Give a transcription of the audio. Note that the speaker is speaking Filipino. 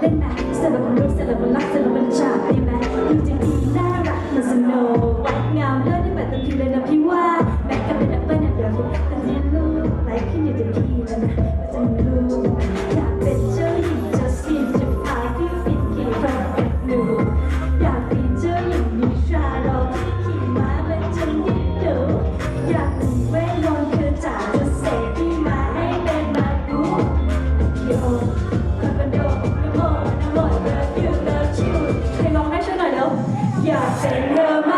then back, step up and go, step up and อยากเป็นเรือมา